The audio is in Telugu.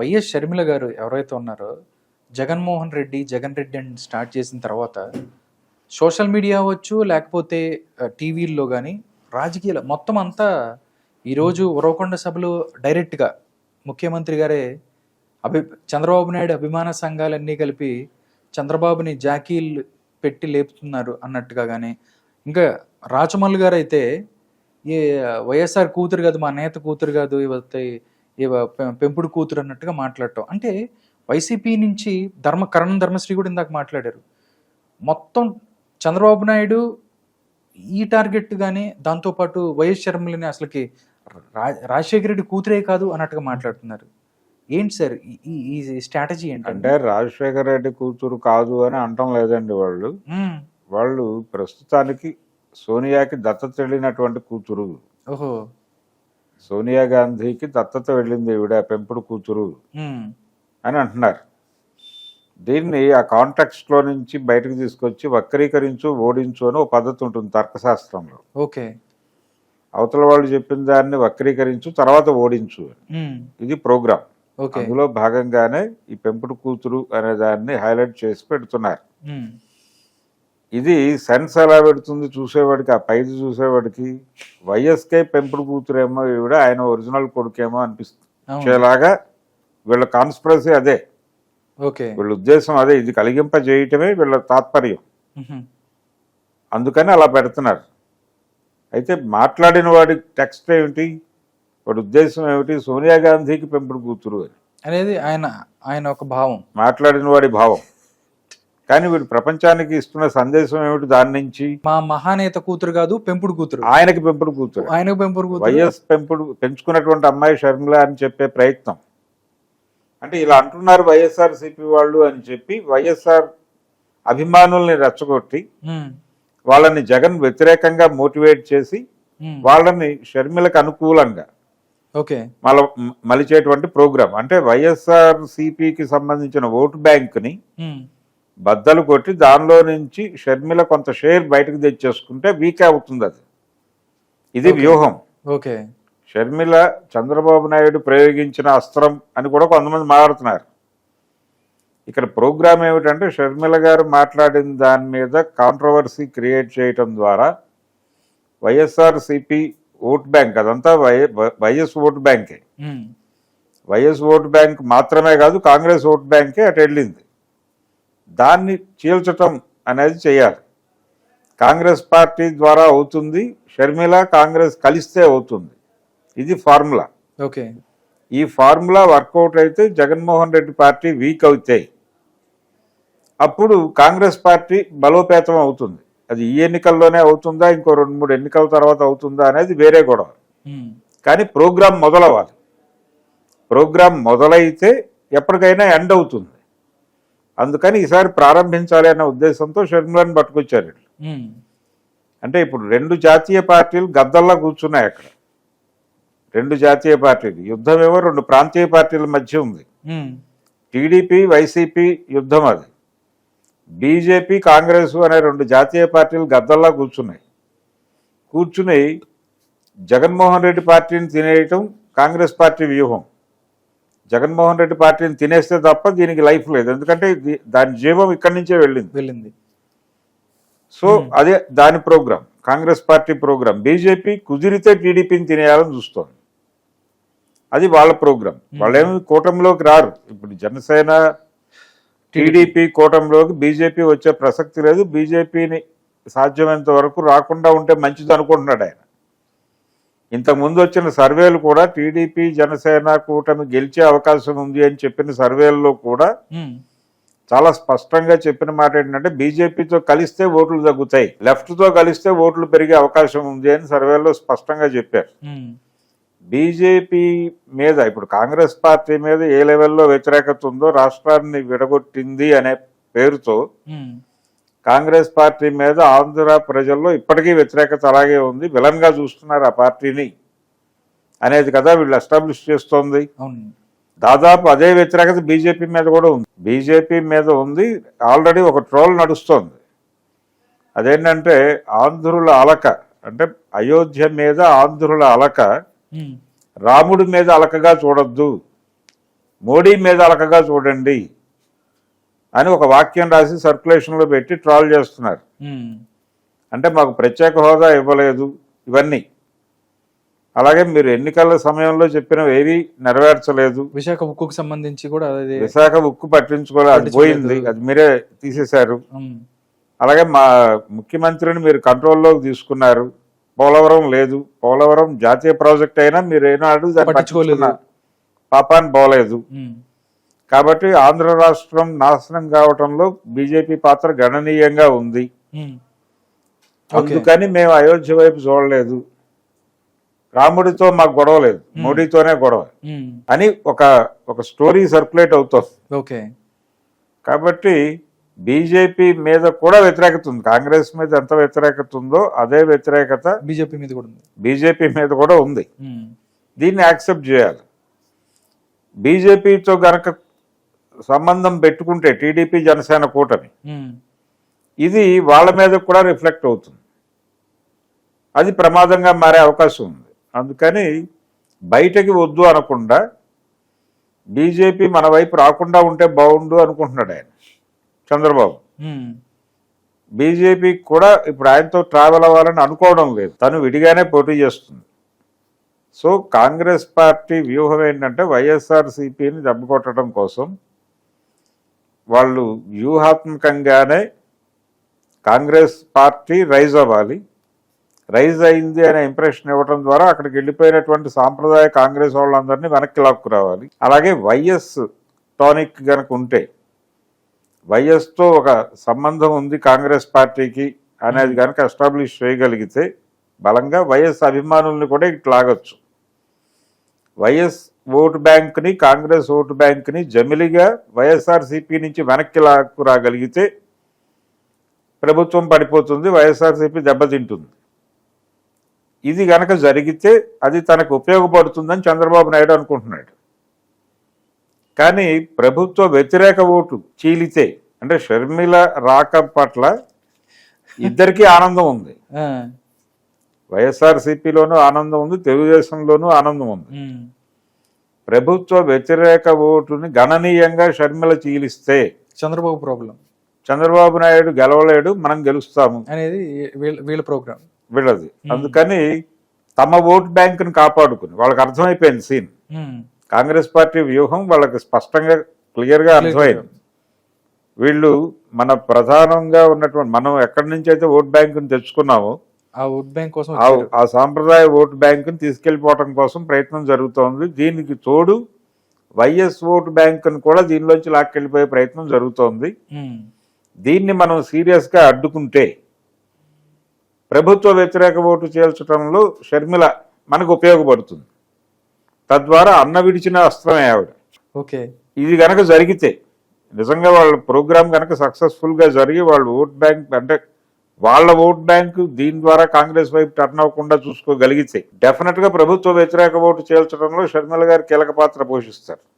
వైఎస్ షర్మిల గారు ఎవరైతే ఉన్నారో జగన్మోహన్ రెడ్డి జగన్ రెడ్డి అని స్టార్ట్ చేసిన తర్వాత సోషల్ మీడియా అవ్వచ్చు లేకపోతే టీవీల్లో కానీ రాజకీయాలు మొత్తం అంతా ఈరోజు ఉరవకొండ సభలో డైరెక్ట్గా ముఖ్యమంత్రి గారే అభి చంద్రబాబు నాయుడు అభిమాన సంఘాలన్నీ కలిపి చంద్రబాబుని జాకీలు పెట్టి లేపుతున్నారు అన్నట్టుగా కానీ ఇంకా రాచమల్లు గారు అయితే ఈ వైఎస్ఆర్ కూతురు కాదు మా నేత కూతురు కాదు ఇవతే పెంపుడు కూతురు అన్నట్టుగా మాట్లాడటం. అంటే వైసీపీ నుంచి ధర్మ కరణం ధర్మశ్రీ కూడా ఇందాక మాట్లాడారు. మొత్తం చంద్రబాబు నాయుడు ఈ టార్గెట్ కానీ దాంతోపాటు వైఎస్ షర్మిలని అసలుకి రా- రాజశేఖర రెడ్డి కూతురే కాదు అన్నట్టుగా మాట్లాడుతున్నారు. ఏంటి సార్ ఈ- స్ట్రాటజీ ఏంటంటే అంటే రాజశేఖర రెడ్డి కూతురు కాదు అని అంటం లేదండి వాళ్ళు. వాళ్ళు ప్రస్తుతానికి సోనియాకి దత్తత వెళ్ళినటువంటి కూతురు. ఓహో. సోనియా గాంధీకి దత్తత వెళ్ళింది ఈవిడ పెంపుడు కూతురు అని అంటున్నారు. దీన్ని ఆ కాంటెక్స్ట్లో నుంచి బయటకు తీసుకొచ్చి వక్రీకరించు ఓడించు అని ఒక పద్ధతి ఉంటుంది తర్కశాస్త్రంలో. ఓకే. అవతల వాళ్ళు చెప్పిన దాన్ని వక్రీకరించు తర్వాత ఓడించు ఇది ప్రోగ్రామ్ అందులో భాగంగానే ఈ పెంపుడు కూతురు అనే దాన్ని హైలైట్ చేసి పెడుతున్నారు. ఇది సెన్స్ ఎలా పెడుతుంది చూసేవాడికి ఆ పైది చూసేవాడికి? వైఎస్కే పెంపుడు కూతురేమో ఈవిడ ఆయన ఒరిజినల్ కొడుకేమో. అనిపిస్తుందేలాగా వీళ్ళ కాన్స్పిరసీ అదే. ఓకే. వీళ్ళ ఉద్దేశం అదే ఇది కలిగింప చేయటమే వీళ్ళ తాత్పర్యం. అందుకని అలా పెడుతున్నారు. అయితే మాట్లాడిన వాడి టెక్స్ట్ ఏమిటి? వాడి ఉద్దేశం ఏమిటి? సోనియా గాంధీకి పెంపుడు కూతురు అని. అనేది ఆయన ఆయన ఒక భావం. మాట్లాడిన వాడి భావం. కానీ వీడు ప్రపంచానికి ఇస్తున్న సందేశం ఏమిటి? దాని నుంచి మా మహానేత కూతురు కాదు పెంపుడు కూతురు. ఆయనకి పెంపుడు కూతురు. ఆయనకు పెంపుడు కూతురు. వైఎస్ పెంపుడు పెంచుకున్నటువంటి అమ్మాయి షర్మిల అని చెప్పే ప్రయత్నం. అంటే ఇలా అంటున్నారు వైఎస్ఆర్ సిపి వాళ్ళు అని చెప్పి వైఎస్ఆర్ అభిమానుల్ని రెచ్చగొట్టి వాళ్ళని జగన్ వ్యతిరేకంగా మోటివేట్ చేసి వాళ్ళని షర్మిలకు అనుకూలంగా ఓకే. మల మలిచేటువంటి ప్రోగ్రాం. అంటే వైఎస్ఆర్ సిపికి సంబంధించిన ఓటు బ్యాంకుని బద్దలు కొట్టి దానిలో నుంచి షర్మిల కొంత షేర్ బయటకు తెచ్చేసుకుంటే వీక్ అవుతుంది అది. ఇది. వ్యూహం. ఓకే. షర్మిల చంద్రబాబు నాయుడు ప్రయోగించిన అస్త్రం అని కూడా కొంతమంది మాట్లాడుతున్నారు. ఇక్కడ ప్రోగ్రామ్ ఏమిటంటే షర్మిల గారు మాట్లాడిన దాని మీద కాంట్రవర్సీ క్రియేట్ చేయటం ద్వారా వైఎస్ఆర్ సిపి ఓట్ బ్యాంక్ అదంతా వైఎస్ ఓట్ బ్యాంకే. వైఎస్ ఓట్ బ్యాంక్ మాత్రమే కాదు కాంగ్రెస్ ఓట్ బ్యాంకే అటు వెళ్ళింది. దాన్ని చీల్చటం అనేది చేయాలి. కాంగ్రెస్ పార్టీ ద్వారా అవుతుంది షర్మిల కాంగ్రెస్ కలిస్తే అవుతుంది. ఇది ఫార్ములా. ఓకే. ఈ ఫార్ములా వర్కౌట్ అయితే జగన్మోహన్ రెడ్డి పార్టీ వీక్ అవుతాయి అప్పుడు కాంగ్రెస్ పార్టీ బలోపేతం అవుతుంది. అది ఈ ఎన్నికల్లోనే అవుతుందా ఇంకో రెండు మూడు ఎన్నికల తర్వాత అవుతుందా అనేది వేరే గొడవ. కానీ ప్రోగ్రాం మొదలవ్వాలి. ప్రోగ్రాం మొదలైతే ఎప్పటికైనా ఎండ్ అవుతుంది. అందుకని ఈసారి ప్రారంభించాలి అన్న ఉద్దేశంతో షర్మిలను పట్టుకొచ్చారు. అంటే ఇప్పుడు రెండు జాతీయ పార్టీలు గద్దల్లా కూర్చున్నాయి అక్కడ. రెండు జాతీయ పార్టీలు. యుద్ధం ఏమో రెండు ప్రాంతీయ పార్టీల మధ్య ఉంది. టీడీపీ వైసీపీ యుద్ధం అది. బీజేపీ కాంగ్రెస్ అనే రెండు జాతీయ పార్టీలు గద్దల్లా కూర్చున్నాయి. కూర్చుని జగన్మోహన్ రెడ్డి పార్టీని తినేయటం కాంగ్రెస్ పార్టీ వ్యూహం. జగన్మోహన్ రెడ్డి పార్టీని తినేస్తే తప్ప దీనికి లైఫ్ లేదు. ఎందుకంటే దాని జీవం ఇక్కడి నుంచే వెళ్ళింది. వెళ్ళింది. సో అదే దాని program Congress party program. BJP కుదిరితే టీడీపీని తినేయాలని చూస్తోంది. అది వాళ్ళ ప్రోగ్రాం. వాళ్ళేమి కూటమిలోకి రారు. ఇప్పుడు జనసేన టీడీపీ కూటమిలోకి బీజేపీ వచ్చే ప్రసక్తి లేదు. బీజేపీని సాధ్యమైనంత వరకు రాకుండా ఉంటే మంచిది అనుకుంటున్నాడు ఆయన. ఇంతకు ముందు వచ్చిన సర్వేలు కూడా టీడీపీ జనసేన కూటమి గెలిచే అవకాశం ఉంది అని చెప్పిన సర్వేల్లో కూడా చాలా స్పష్టంగా చెప్పిన మాట ఏంటంటే బీజేపీతో కలిస్తే ఓట్లు తగ్గుతాయి లెఫ్ట్తో కలిస్తే ఓట్లు పెరిగే అవకాశం ఉంది అని సర్వేలో స్పష్టంగా చెప్పారు. బీజేపీ మీద ఇప్పుడు కాంగ్రెస్ పార్టీ మీద ఏ లెవెల్లో వ్యతిరేకత ఉందో రాష్ట్రాన్ని విడగొట్టింది అనే పేరుతో కాంగ్రెస్ పార్టీ మీద ఆంధ్ర ప్రజల్లో ఇప్పటికీ వ్యతిరేకత అలాగే ఉంది. విలన్గా చూస్తున్నారు ఆ పార్టీని. అనేది కదా వీళ్ళు ఎస్టాబ్లిష్ చేస్తోంది. దాదాపు అదే వ్యతిరేకత బీజేపీ మీద కూడా ఉంది. బీజేపీ మీద ఉంది. ఆల్రెడీ ఒక ట్రోల్ నడుస్తోంది. అదేంటంటే ఆంధ్రుల అలక అంటే అయోధ్య మీద ఆంధ్రుల అలక రాముడి మీద అలకగా చూడొద్దు. మోడీ మీద అలకగా చూడండి. అని ఒక వాక్యం రాసి సర్క్యులేషన్లో పెట్టి ట్రాల్ చేస్తున్నారు. అంటే మాకు ప్రత్యేక హోదా ఇవ్వలేదు ఇవన్నీ. అలాగే మీరు ఎన్నికల సమయంలో చెప్పినవి ఏవి నెరవేర్చలేదు. విశాఖ ఉక్కుకు సంబంధించి కూడా విశాఖ ఉక్కు పట్టించుకోలేదు అది పోయింది అది మీరే తీసేశారు. అలాగే మా ముఖ్యమంత్రిని మీరు కంట్రోల్లోకి తీసుకున్నారు. పోలవరం లేదు. పోలవరం జాతీయ ప్రాజెక్ట్ అయినా మీరు ఏనాడు పట్టించుకోలేదు. పాపాన్ని పోలేదు. కాబట్టి ఆంధ్ర రాష్ట్రం నాశనం కావటంలో బీజేపీ పాత్ర గణనీయంగా ఉంది. ఓకే అందుకని మేము అయోధ్య వైపు చూడలేదు. రాముడితో మాకు గొడవ లేదు. మోడీతోనే గొడవ. ఉమ్, అని ఒక ఒక స్టోరీ సర్క్యులేట్ అవుతుంది. ఓకే. కాబట్టి బీజేపీ మీద కూడా వ్యతిరేకత ఉంది. కాంగ్రెస్ మీద ఎంత వ్యతిరేకత ఉందో అదే వ్యతిరేకత బీజేపీ మీద కూడా ఉంది. బీజేపీ మీద కూడా ఉంది. దీన్ని యాక్సెప్ట్ చేయాలి. బీజేపీతో గనక సంబంధం పెట్టుకుంటే టీడీపీ జనసేన కూటమి. ఇది వాళ్ళ మీద కూడా రిఫ్లెక్ట్ అవుతుంది. అది ప్రమాదంగా మారే అవకాశం ఉంది. అందుకని బయటకి వద్దు అనకుండా బీజేపీ మన వైపు రాకుండా ఉంటే బాగుండు అనుకుంటున్నాడు ఆయన. చంద్రబాబు. బీజేపీ కూడా ఇప్పుడు ఆయనతో ట్రావెల్ అవ్వాలని అనుకోవడం లేదు. తను విడిగానే పోటీ చేస్తుంది. సో కాంగ్రెస్ పార్టీ వ్యూహం ఏంటంటే వైఎస్ఆర్సీపీని దెబ్బకొట్టడం కోసం వాళ్ళు వ్యూహాత్మకంగానే కాంగ్రెస్ పార్టీ రైజ్ అవ్వాలి. రైజ్ అయింది అనే ఇంప్రెషన్ ఇవ్వడం ద్వారా అక్కడికి వెళ్ళిపోయినటువంటి సాంప్రదాయ కాంగ్రెస్ వాళ్ళందరినీ వెనక్కి లాక్కురావాలి. అలాగే వైఎస్ టానిక్ కనుక ఉంటే వైఎస్తో ఒక సంబంధం ఉంది కాంగ్రెస్ పార్టీకి అనేది కనుక ఎస్టాబ్లిష్ చేయగలిగితే బలంగా వైఎస్ అభిమానుల్ని కూడా ఇటు లాగొచ్చు. వైఎస్ ఓటు బ్యాంక్ని కాంగ్రెస్ ఓటు బ్యాంక్ని జమిలిగా వైఎస్ఆర్సీపీ నుంచి వెనక్కి లాక్కు రాగలిగితే ప్రభుత్వం పడిపోతుంది వైఎస్ఆర్సీపీ దెబ్బతింటుంది. ఇది గనక జరిగితే అది తనకు ఉపయోగపడుతుందని చంద్రబాబు నాయుడు అనుకుంటున్నాడు. కానీ ప్రభుత్వ వ్యతిరేక ఓటు చీలితే అంటే షర్మిల రాక పట్ల ఇద్దరికీ ఆనందం ఉంది. ఆ, వైఎస్ఆర్సీపీలోనూ ఆనందం ఉంది తెలుగుదేశంలోనూ ఆనందం ఉంది. ప్రభుత్వ వ్యతిరేక ఓటుని గణనీయంగా షర్మిల చీలిస్తే చంద్రబాబు ప్రాబ్లం చంద్రబాబు నాయుడు గెలవలేడు మనం గెలుస్తాము. అనేది వీళ్ళ ప్రోగ్రామ్ వీళ్ళది. అందుకని తమ ఓట్ బ్యాంకుని కాపాడుకుని వాళ్ళకి అర్థమైపోయింది సీన్. ఉమ్, కాంగ్రెస్ పార్టీ వ్యూహం వాళ్ళకి స్పష్టంగా క్లియర్గా అర్థమైంది. వీళ్ళు మన ప్రధానంగా ఉన్నటువంటి మనం ఎక్కడి నుంచి అయితే ఓట్ బ్యాంకుని తెచ్చుకున్నామో ఆ ఓట్ బ్యాంక్ కోసం ఆ సాంప్రదాయ ఓటు బ్యాంకుని తీసుకెళ్ళిపోవటం కోసం ప్రయత్నం జరుగుతోంది. దీనికి తోడు వైఎస్ ఓటు బ్యాంకుని కూడా దీనిలోంచి లాక్కెళ్ళిపోయే ప్రయత్నం జరుగుతోంది. దీన్ని మనం సీరియస్గా అడ్డుకుంటే ప్రభుత్వ వ్యతిరేక ఓటు చేల్చడంలో షర్మిల మనకు ఉపయోగపడుతుంది. తద్వారా అన్న విడిచిన అస్త్రమే ఆవిడ. ఓకే. ఇది గనక జరిగితే నిజంగా వాళ్ళ ప్రోగ్రామ్ కనుక సక్సెస్ఫుల్గా జరిగి వాళ్ళు ఓట్ బ్యాంక్ అంటే వాళ్ళ ఓట్ బ్యాంక్ దీని ద్వారా కాంగ్రెస్ వైపు టర్న్ అవ్వకుండా చూసుకోగలిగితే డెఫినెట్గా ప్రభుత్వ వ్యతిరేక ఓటు చేల్చడంలో షర్మిల గారు కీలక పాత్ర పోషిస్తారు.